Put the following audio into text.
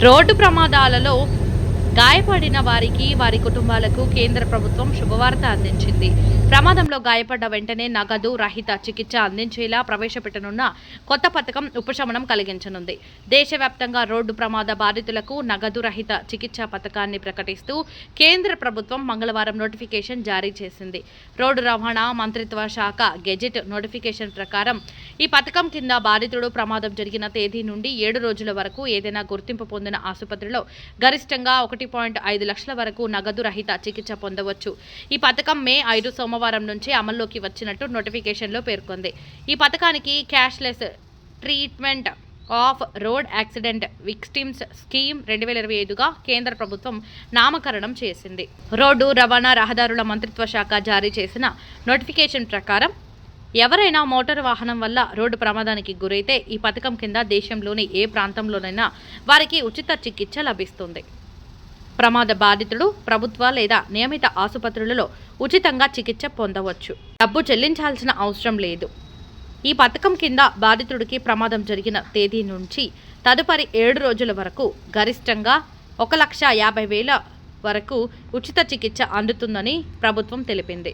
Road ప్రమాదాలలో గాయపడిన వారికి వారి కుటుంబాలకు కేంద్ర ప్రభుత్వం శుభవార్త అందించింది. ప్రమాదంలో గాయపడ్డ వెంటనే నగదు రహిత చికిత్స అందించేలా ప్రవేశపెట్టనున్న కొత్త పథకం ఉపశమనం కలిగించనుంది. దేశవ్యాప్తంగా రోడ్డు ప్రమాద బాధితులకు నగదు రహిత చికిత్స పథకాన్ని ప్రకటిస్తూ కేంద్ర ప్రభుత్వం మంగళవారం నోటిఫికేషన్ జారీ చేసింది. రోడ్డు రవాణా మంత్రిత్వ శాఖ గెజెట్ నోటిఫికేషన్ ప్రకారం ఈ పథకం కింద బాధితుడు ప్రమాదం జరిగిన తేదీ నుండి ఏడు రోజుల వరకు ఏదైనా గుర్తింపు పొందిన ఆసుపత్రిలో గరిష్టంగా ఒకటి పాయింట్ ఐదు లక్షల వరకు నగదు రహిత చికిత్స పొందవచ్చు. ఈ పథకం మే ఐదు సోమవారం నుంచి అమల్లోకి వచ్చినట్టు నోటిఫికేషన్లో పేర్కొంది. ఈ పథకానికి cashless treatment of road accident victims scheme రెండు వేల ఇరవై ఐదుగా కేంద్ర ప్రభుత్వం నామకరణం చేసింది. రోడ్డు రవాణా రహదారుల మంత్రిత్వ శాఖ జారీ చేసిన నోటిఫికేషన్ ప్రకారం ఎవరైనా మోటారు వాహనం వల్ల రోడ్డు ప్రమాదానికి గురైతే ఈ పథకం కింద దేశంలోని ఏ ప్రాంతంలోనైనా వారికి ఉచిత చికిత్స లభిస్తుంది. ప్రమాద బాధితుడు ప్రభుత్వ లేదా నియమిత ఆసుపత్రులలో ఉచితంగా చికిత్స పొందవచ్చు. డబ్బు చెల్లించాల్సిన అవసరం లేదు. ఈ పథకం కింద బాధితుడికి ప్రమాదం జరిగిన తేదీ నుంచి తదుపరి ఏడు రోజుల వరకు గరిష్టంగా ఒక లక్ష యాభై వేల వరకు ఉచిత చికిత్స అందుతుందని ప్రభుత్వం తెలిపింది.